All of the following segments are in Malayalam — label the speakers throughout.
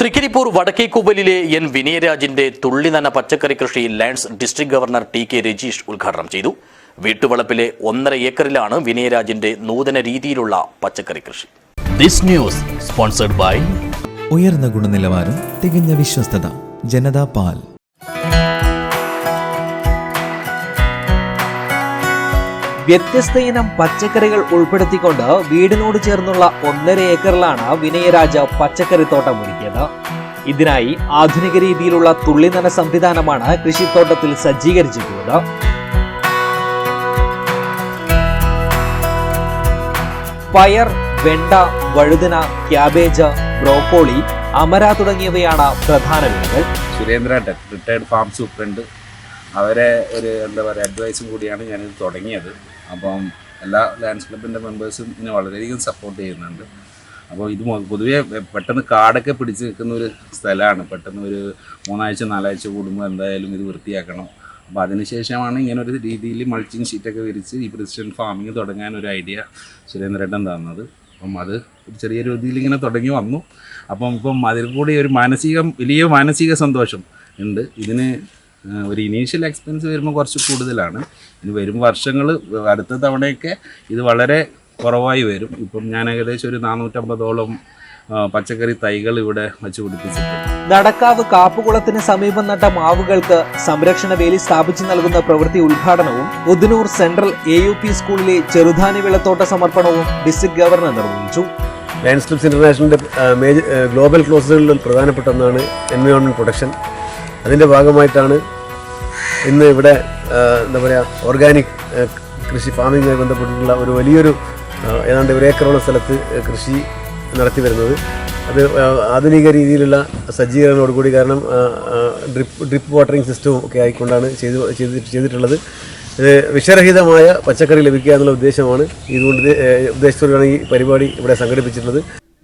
Speaker 1: തൃക്കരിപ്പൂർ വടക്കേക്കൂവലിലെ എൻ വിനയരാജിന്റെ തുള്ളിനന പച്ചക്കറി കൃഷി lions district governor T K Rajeesh ഉദ്ഘാടനം ചെയ്തു. വീട്ടുവളപ്പിലെ ഒന്നര ഏക്കറിലാണ് വിനയരാജിന്റെ നൂതന രീതിയിലുള്ള പച്ചക്കറി കൃഷി. ദിസ് ന്യൂസ് സ്പോൺസർഡ് ബൈ
Speaker 2: ഉയർന്ന ഗുണനിലവാരം തികഞ്ഞ വിശ്വസ്തത ജനതാ പാൽ.
Speaker 3: വ്യത്യസ്ത ഇനം പച്ചക്കറികൾ ഉൾപ്പെടുത്തിക്കൊണ്ട് വീടിനോട് ചേർന്നുള്ള ഒന്നര ഏക്കറിലാണ് വിനയരാജ പച്ചക്കറിത്തോട്ടം ഒരുക്കിയത്. ഇതിനായി ആധുനിക രീതിയിലുള്ള തുള്ളിനന സംവിധാനമാണ് കൃഷിത്തോട്ടത്തിൽ സജ്ജീകരിച്ചിട്ടുള്ളത്. പയർ വെണ്ട വഴുതന ക്യാബേജ് ബ്രോക്കോളി അമര തുടങ്ങിയവയാണ് പ്രധാന വിളകൾ
Speaker 4: സുരേന്ദ്ര ഫാം സൂപ്രണ്ട് അവരെ ഒരു എന്താ പറയുക അഡ്വൈസും കൂടിയാണ് ഞാനിത് തുടങ്ങിയത്. അപ്പം എല്ലാ ലാൻഡ്സ് ക്ലബിന്റെ മെമ്പേഴ്സും ഇതിനെ വളരെയധികം സപ്പോർട്ട് ചെയ്യുന്നുണ്ട്. അപ്പോൾ ഇത് പൊതുവേ പെട്ടെന്ന് കാടൊക്കെ പിടിച്ച് നിൽക്കുന്ന ഒരു സ്ഥലമാണ്. പെട്ടെന്ന് ഒരു മൂന്നാഴ്ച നാലാഴ്ച കൂടുമ്പോൾ എന്തായാലും ഇത് വൃത്തിയാക്കണം. അപ്പോൾ അതിനുശേഷമാണ് ഇങ്ങനെ ഒരു രീതിയിൽ മൾച്ചിങ് ഷീറ്റൊക്കെ വിരിച്ച് ഈ പ്രസിഡന്റ് ഫാമിംഗ് തുടങ്ങാൻ ഒരു ഐഡിയ സുരേന്ദ്രേട്ടൻ തന്നത്. അപ്പം അത് ഒരു ചെറിയ രീതിയിൽ ഇങ്ങനെ തുടങ്ങി വന്നു. അപ്പം ഇപ്പം അതിൽ കൂടി ഒരു മാനസികം വലിയ മാനസിക സന്തോഷം ഉണ്ട്. ഇതിന് ഒരു ഇനീഷ്യൽ എക്സ്പെൻസ് വരുമ്പോൾ കുറച്ച് കൂടുതലാണ്. ഇനി വരും വർഷങ്ങൾ അടുത്ത തവണയൊക്കെ ഇത് വളരെ കുറവായി വരും. ഇപ്പം ഞാൻ ഏകദേശം ഒരു നാനൂറ്റമ്പതോളം പച്ചക്കറി തൈകൾ ഇവിടെ വച്ച് പിടിപ്പിച്ചിട്ടുണ്ട്.
Speaker 3: നടക്കാവ് കാപ്പുകുളത്തിന് സമീപം നട്ട മാവുകൾക്ക് സംരക്ഷണ വേലി സ്ഥാപിച്ചു നൽകുന്ന പ്രവൃത്തി ഉദ്ഘാടനവും Udinoor central A U P സ്കൂളിലെ ചെറുധാന്യ വിളത്തോട്ട സമർപ്പണവും ഡിസ്ട്രിക്ട് ഗവർണർ നിർവഹിച്ചു.
Speaker 5: ലാൻഡ്സ്ലിപ്സ് ഇന്റർനാഷണലിന്റെ മേജർ ഗ്ലോബൽ ക്ലോസുകളിൽ പ്രധാനപ്പെട്ട ഒന്നാണ് എൻവയോൺമെന്റ് പ്രൊട്ടക്ഷൻ അതിന്റെ ഭാഗമായിട്ടാണ് ഇന്ന് ഇവിടെ എന്താ പറയുക ഓർഗാനിക് കൃഷി ഫാമിങ്ങുമായി ബന്ധപ്പെട്ടിട്ടുള്ള ഒരു വലിയൊരു ഏതാണ്ട് ഒരു ഏക്കറോളം സ്ഥലത്ത് കൃഷി നടത്തി വരുന്നത്. അത് ആധുനിക രീതിയിലുള്ള സജ്ജീകരണത്തോടുകൂടി കാരണം ഡ്രിപ്പ് ഡ്രിപ്പ് വാട്ടറിംഗ് സിസ്റ്റവും ഒക്കെ ആയിക്കൊണ്ടാണ് ചെയ്ത് ചെയ്ത് ചെയ്തിട്ടുള്ളത്. വിഷരഹിതമായ പച്ചക്കറി ലഭിക്കുക എന്നുള്ള ഉദ്ദേശമാണ്. ഇതുകൊണ്ട് ഇത്, ഉദ്ദേശത്തോടെയാണ് ഈ പരിപാടി ഇവിടെ സംഘടിപ്പിച്ചിട്ടുള്ളത്.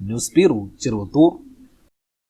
Speaker 3: News bureau Cheruvathur.